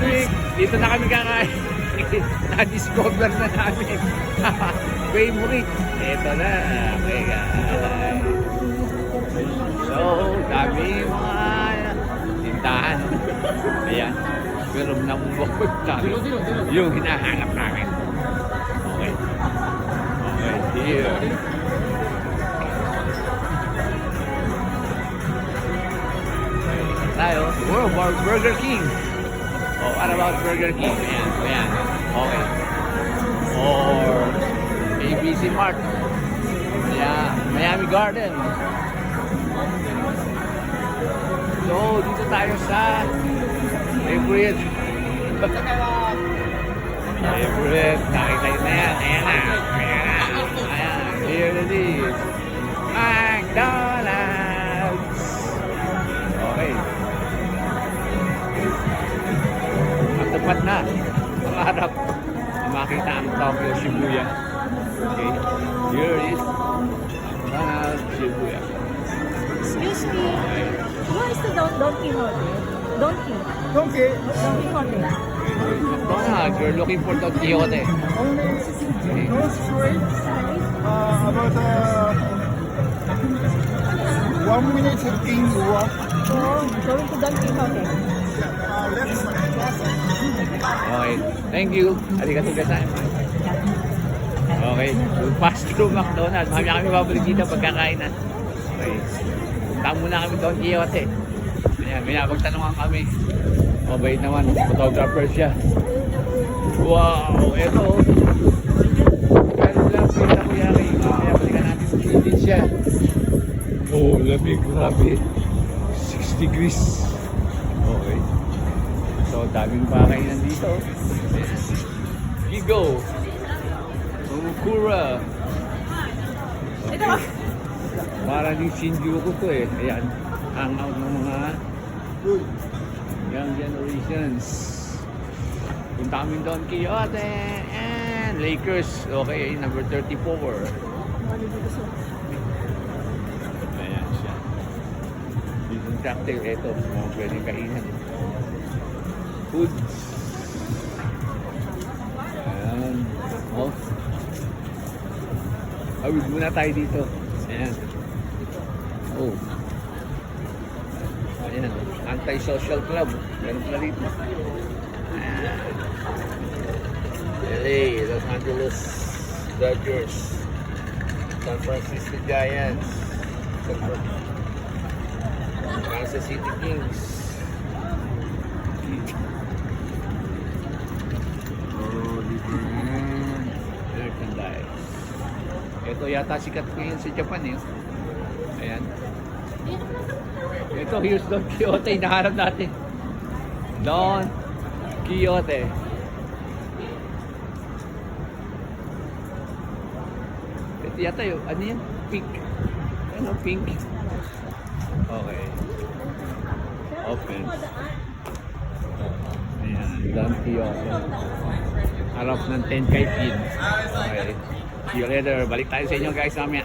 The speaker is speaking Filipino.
week, dito na kami kakain. Na-discover na namin. Favorite. Ito na. Okay, guys. So, dami mga tindahan. Ayan. Pero namumukod kami. Yung hinahanap namin. Okay. Okay, here. tayo. Bar- Burger King. Oh, what about Burger King? Ayan, ayan. Okay. Or ABC Mart. Yeah, Miami Garden. So, dito tayo sa favorite. favorite. Nakita na yan. Ayan na. Ayan na. Ayan. Here it is. Matapat na. Pangarap na makita ang Tokyo Shibuya. Okay. Here is McDonald's Shibuya. Excuse me. Where is the Don, Don Quixote? Don Quixote. Okay, Don Quixote. McDonald's, you're looking for Don Quixote. only no straight. Uh, about uh, one minute in walk. So, going to Don Quixote. Uh, left side. Okay. Thank you. Arigatou gozaimasu. Okay. Pass through McDonald's. Mamaya kami babalik dito pagkakain na. Okay. Punta muna kami Don Quixote. Ayan, binabagtanungan kami. Mabait naman. Photographer siya. Wow! Ito. Pero lang kita ko yari. Natin sa siya. Oh, lamig. Grabe. 6 degrees. So, daming pakainan dito. Gigo. Umukura. Okay. Para din Shinjuku to eh. Ayan. Hangout ng mga young generations. Punta kami doon Quixote and Lakers. Okay, number 34. Ayan siya. Dito yung cocktail. Ito, mga pwedeng kainan. Foods. Ayan. Oh. Awid muna tayo dito. Ayan. Oh. Ayan. Anti-social club. Meron pala dito. LA, Los Angeles Dodgers. San Francisco Giants. San Fran- Kansas City Kings. Oh, different merchandise. Ito yata sikat yun sa Japan eh. Ayan. Ito, here's Don Quixote. Naharap natin. Don Quixote. Ito yata yun. Ano yan? Pink. Ano? Pink. Okay. Open. Ayan. Don Quixote. Harap ng 10 kay Pin. Okay. See you later. Balik tayo sa inyo guys mamaya.